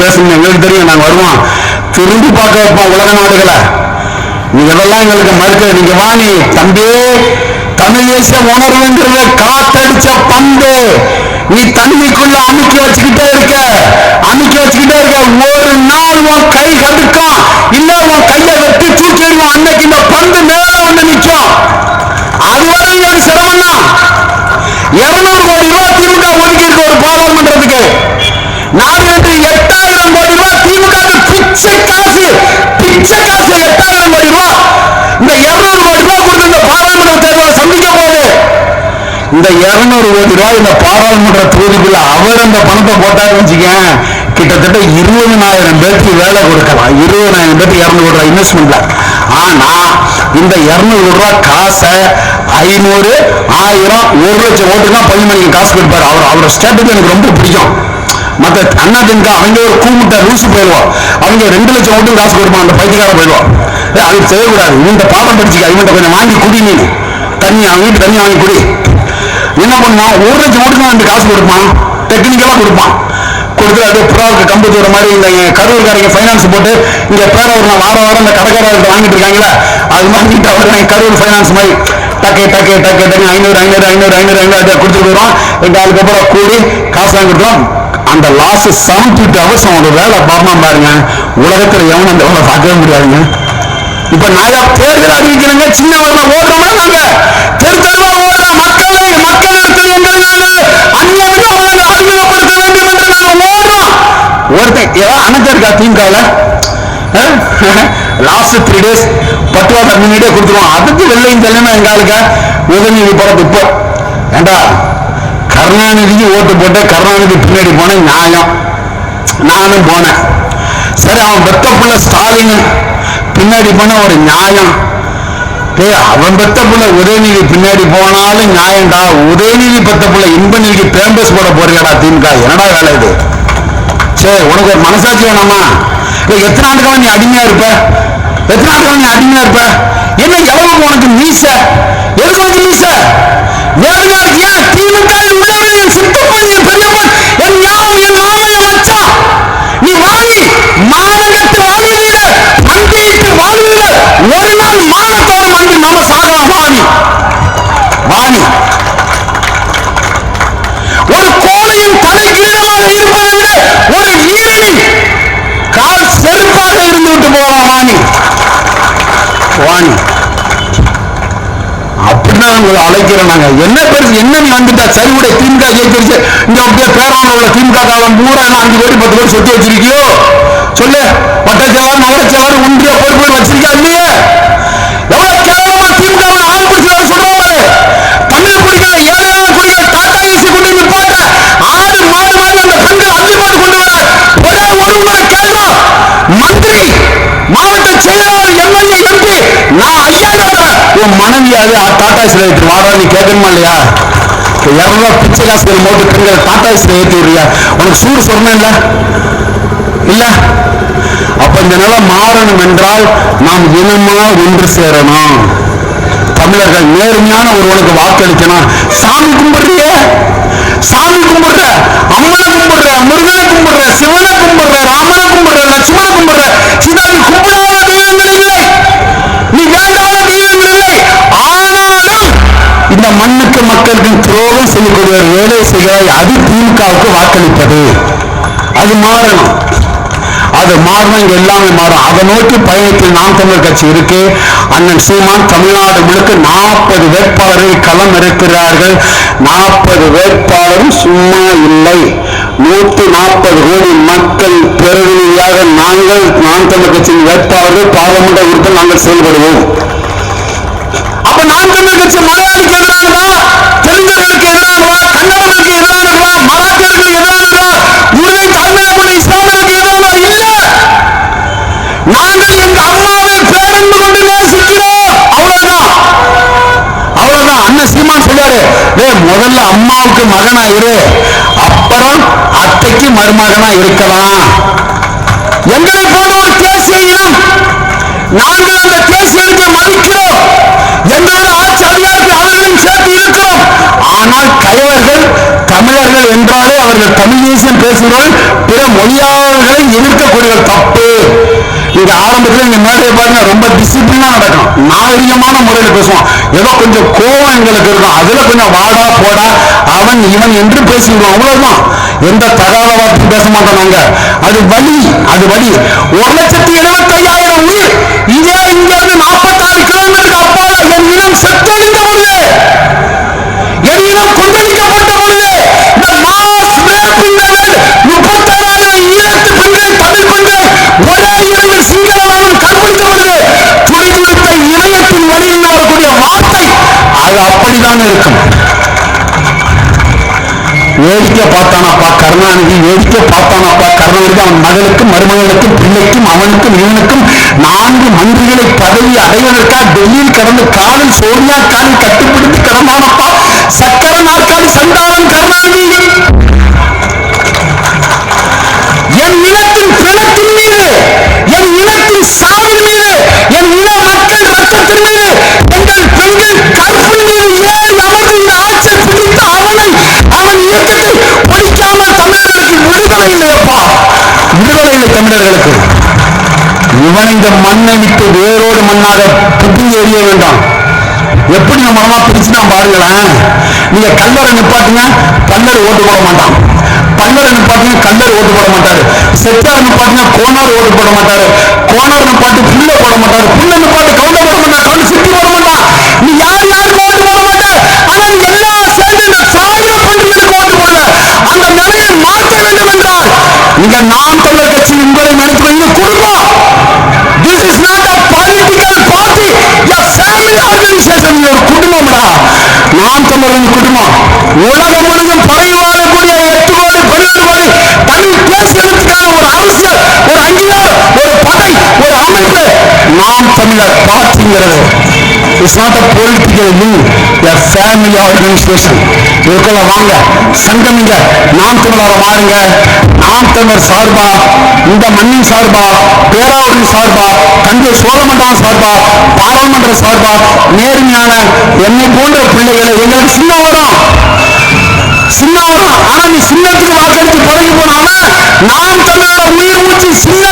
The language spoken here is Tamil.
பேசணும் எங்களுக்கு தெரியும் நாங்க வருவோம். திரும்பி பார்க்க வைப்போம் உலக நாடுகளை. நீ இதெல்லாம் எங்களுக்கு மறுக்க நீங்க வாணி தம்பி. தமிழ் தேச உணர்வுங்கிறத காத்தடிச்ச பந்து நீ தண்ணிக்குள்ள அமுக்கி வச்சுக்கிட்டே இருக்க. அமுக்கி வச்சுக்கிட்டே இருக்க. ஒரு நாள் உன் கை கடுக்கும் இருநூறு கோடி ரூபாய் இந்த பாராளுமன்ற தொகுதிக்குள்ள அவர் அந்த பணத்தை போட்டாருன்னு வச்சுக்கேன். கிட்டத்தட்ட இருபதனாயிரம் பேருக்கு வேலை கொடுக்கலாம். இருபதனாயிரம் பேருக்கு இரநூறு கோடி ரூபாய் இன்வெஸ்ட்மெண்ட்ல ஆனா இந்த இருநூறு கோடி ரூபாய் காசை ஐநூறு ஆயிரம் ஒரு லட்சம் ஓட்டுனா பதிமணிக்கு காசு கொடுப்பாரு. அவர் அவரோட ஸ்டேட்டஸ் எனக்கு ரொம்ப பிடிக்கும். மற்ற அண்ணா திமுக அவங்க ஒரு கூமுட்டை லூசு போயிடுவோம் அவங்க ரெண்டு லட்சம் ஓட்டு காசு கொடுப்பான். அந்த பைத்தியக்கார போயிடுவோம் அது செய்யக்கூடாது இந்த பாப்பம் படிச்சுக்க. இவன்ட்ட கொஞ்சம் வாங்கி குடி நீ தண்ணி அவன் வீட்டு தண்ணி வாங்கி குடி. என்ன பண்ணுவான் ஒரு லட்சம் ஓட்டுக்கு அவன் காசு கொடுப்பான். டெக்னிக்கலா கொடுப்பான். கொடுத்து அது புறாவுக்கு கம்பு தூர மாதிரி இந்த கரூர்காரங்க ஃபைனான்ஸ் போட்டு இங்க பேரவர் நான் வார வாரம் இந்த கடைக்காரர்கிட்ட வாங்கிட்டு இருக்காங்களா அது மாதிரி அவர் கரூர் ஃபைனான்ஸ் மாதிரி டக்கு டக்கு டக்கு டக்கு ஐநூறு ஐநூறு ஐநூறு ஐநூறு ஐநூறு அப்படியே கொடுத்துட்டு போயிடும் எங்க அதுக்கப்புறம் கூடி காசு வாங்கி அந்த லாஸ் செவன்டி டூ ஹவர்ஸ் அவனோட வேலை பார்ப்பான் பாருங்க. உலகத்துல எவனும் அந்த வேலை பார்க்கவே முடியாதுங்க. இப்ப நிறைய தேர்தல் அறிவிக்கிறேங்க சின்ன வரல ஓடுறோம்னா நாங்க தெரு தெருவா ஓடுறோம் ஒருத்தன் ஏதாவது அணைச்சிருக்கா திமுகவில் லாஸ்ட் த்ரீ டேஸ் பத்து வாரம் முன்னாடியே கொடுத்துருவோம். அதுக்கு வெள்ளையும் தலைமை எங்க ஆளுங்க உதவி போறது இப்போ ஏண்டா கருணாநிதிக்கு ஓட்டு போட்டு கருணாநிதி பின்னாடி போன நியாயம். நானும் போனேன். சரி அவன் பெத்த புள்ள ஸ்டாலின் பின்னாடி போன ஒரு நியாயம். அவன் பெத்த புள்ள உதயநிதி பின்னாடி போனாலும் நியாயம்டா. உதயநிதி பெத்த புள்ள இன்பநிதிக்கு பேம்பஸ் போட போறியாடா திமுக. என்னடா வேலை இது? சரி உனக்கு ஒரு மனசாட்சி வேணாமா? இல்லை எத்தனை ஆண்டுகளும் நீ அடிமையா இருப்ப? எத்தனை ஆண்டுகளும் நீ அடிமையா இருப்ப? என்ன எவ்வளவு உனக்கு மீச? எதுக்கு உனக்கு மீச? வேதனை ஏன் திமுக உள்ளவன் ஞானி அப்படிதான் உங்களை அழைக்கிறோம் நாங்க. என்ன பெருசு என்ன நீ வந்துட்டா? சரி திமுக ஜெயிச்சிருச்சு. இங்க அப்படியே பேரான உள்ள திமுக காலம் பூரா அஞ்சு கோடி பத்து கோடி சொத்து வச்சிருக்கியோ? சொல்லு. வட்டச்செயலாளர் நகரச்செயலாளர் ஒன்றிய பொறுப்பு வச்சிருக்கா இல்லையே எவ்வளவு கேவலமா திமுக வை ஆள் பிடிச்சு வேலை சொல்றாங்க பாரு. தமிழ் குடிக்கிற ஏழையான குடிக்கிற டாடா ஏசி கொண்டு நிப்பாட்ட ஆடு மாடு மாதிரி அந்த பெண்கள் அஞ்சு மாடு கொண்டு வர ஒரே ஒரு முறை கேள்றோம் மந்திரி மாவட்ட செயலாளர் எம்எல்ஏ எம்பி நான் ஐயா கேட்கிறேன் உன் மனைவியாவது அது டாடா ஏசில ஏற்றி வாடா நீ கேட்கணுமா இல்லையா? இரநூறுவா பிச்சை காசுகள் போட்டு பெண்கள் டாடா ஏசில ஏற்றி விடுறியா? உனக்கு சூடு சொன்ன இல்ல? இல்ல அப்ப இந்த நிலை மாறணும் என்றால் நாம் இனமா ஒன்று சேரணும். தமிழர்கள் நேர்மையான ஒருவனுக்கு வாக்களிக்கணும். சாமி கும்பிடுறிய. சாமி கும்பிடுற அம்மனை கும்பிடுற முருகனை கும்பிடுற சிவனை கும்பிடுற ராமனை கும்பிடுற லட்சுமணனை கும்பிடுற சிதாவி கும்பிடாத அது திமுகவுக்கு வாக்களிப்பது அது மாறணும். அது மாறணும் எல்லாமே மாறும் அதை நோக்கி பயணத்தில் நாம் தமிழர் கட்சி இருக்கு. அண்ணன் சீமான் தமிழ்நாடு முழுக்க நாற்பது வேட்பாளர்கள் களம் இருக்கிறார்கள் நாற்பது வேட்பாளரும் சும்மா இல்லை. நூத்தி நாற்பது கோடி மக்கள் பிரதிநிதியாக நாங்கள் நாம் தமிழர் கட்சியின் வேட்பாளர்கள் பாராளுமன்ற உறுப்பினர் நாங்கள் செயல்படுவோம். அப்ப நாம் தமிழர் கட்சி மலையாளிக்கு எதிரானதா? தெலுங்கர்களுக்கு எதிரானதா? கன்னடர்களுக்கு எதிரானதா? மராட்டியர்களுக்கு எதிரானதா? உருதை தாய்மையை கொண்ட இஸ்லாமியர்களுக்கு எதிரானதா? இல்ல. நாங்கள் எங்க அம்மாவை பேரன்பு கொண்டு நேசிக்கிறோம். அவ்வளவுதான். அவ்வளவுதான். அண்ணன் சீமான் சொல்றாரு டேய் முதல்ல அம்மாவுக்கு மகனா இரு. அப்புறம் அத்தைக்கு மருமகனா இருக்கலாம். எங்களை போன்ற ஒரு தேசிய இனம் நாங்கள் அந்த தேசியத்தை மதிக்கிறோம். ஆனால் தலைவர்கள் தமிழர்கள் என்றாலே அவர்கள் தமிழ் தேசியம் பேசுகிறவர்கள் பிற மொழியாளர்களை எதிர்க்கக்கூடியவர் தப்பு. இது ஆரம்பத்தில் நீங்க மேடையை பாருங்க ரொம்ப டிசிப்ளினா நடக்கும் நாகரிகமான முறையில் பேசுவோம் ஏதோ கொஞ்சம் கோபம் எங்களுக்கு இருக்கும். அதுல கொஞ்சம் வாடா போடா அவன் இவன் என்று பேசிடுவோம் அவ்வளவுதான். எந்த தகாத வார்த்தையும் பேச மாட்டோம் நாங்க. அது வழி அது வழி ஒரு லட்சத்தி எழுபத்தி ஐயாயிரம் உயிர். இதே இங்க தான் இருக்கும். வேடிக்கை பார்த்தானாப்பா கருணாநிதி? வேடிக்கை பார்த்தானாப்பா கருணாநிதி? அவன் மகளுக்கும் மருமகளுக்கும் பிள்ளைக்கும் அவனுக்கும் இவனுக்கும் நான்கு மந்திரிகளை பதவி அடைவதற்காக டெல்லியில் கடந்து காலில் சோனியா காலில் கட்டுப்பிடித்து கிடந்தானப்பா சக்கர நாற்காலி சந்தானம் கருணாநிதி விடுதலை தமிழர்களுக்கு இவன் இந்த மண்ணை விட்டு வேரோடு மண்ணாக புத்தி எறிய வேண்டாம். எப்படி நம்ம மனமா பிரிச்சுனா பாருங்களேன். நீங்க கல்லறை நிப்பாட்டுங்க பல்லர் ஓட்டு போட மாட்டான். பல்லரை நிப்பாட்டுங்க கல்லர் ஓட்டு போட மாட்டாரு. செட்டார் நிப்பாட்டுங்க கோனார் ஓட்டு போட மாட்டாரு. கோனார் நிப்பாட்டு புல்ல போட மாட்டாரு. புல்ல நிப்பாட்டு கவுண்டர் போட மாட்டாரு. கவுண்டர் சுத்தி போட மாட்டான். நீ யார் யாருக்கு ஓட்டு போட மாட்டே? ஆனால் எல்லா சேர்ந்து இந்த சாகிற பண்டிகைக்கு ஓட்டு போடல. அந்த நிலையை மாற்ற வேண்டும் என்றால் இங்க நான் உலகம் முழுவதும் பரவி வாழக்கூடிய எட்டு கோடி பதினெட்டு கோடி தமிழ் பேசுவதற்கான ஒரு அரசியல் ஒரு அங்கீகாரம் ஒரு படை ஒரு அமைப்பு Naam Tamilar பார்த்துங்கிறது it's not a political wing a family organisation இதுக்குள்ள வாங்க சங்கமிங்க நாம் தமிழரை மாறுங்க. நாம் தமிழர் சார்பா இந்த மண்ணின் சார்பா பேராவூரின் சார்பா தஞ்சை சோழமண்டலம் சார்பா பாராளுமன்ற சார்பா நேர்மையான என்னை போன்ற பிள்ளைகளை எங்களுக்கு சின்ன வரும் சின்னவனா? ஆனா நீ சின்னத்துக்கு வாக்களித்து பழகி போனாம நான் தமிழோட உயிர் மூச்சு சின்ன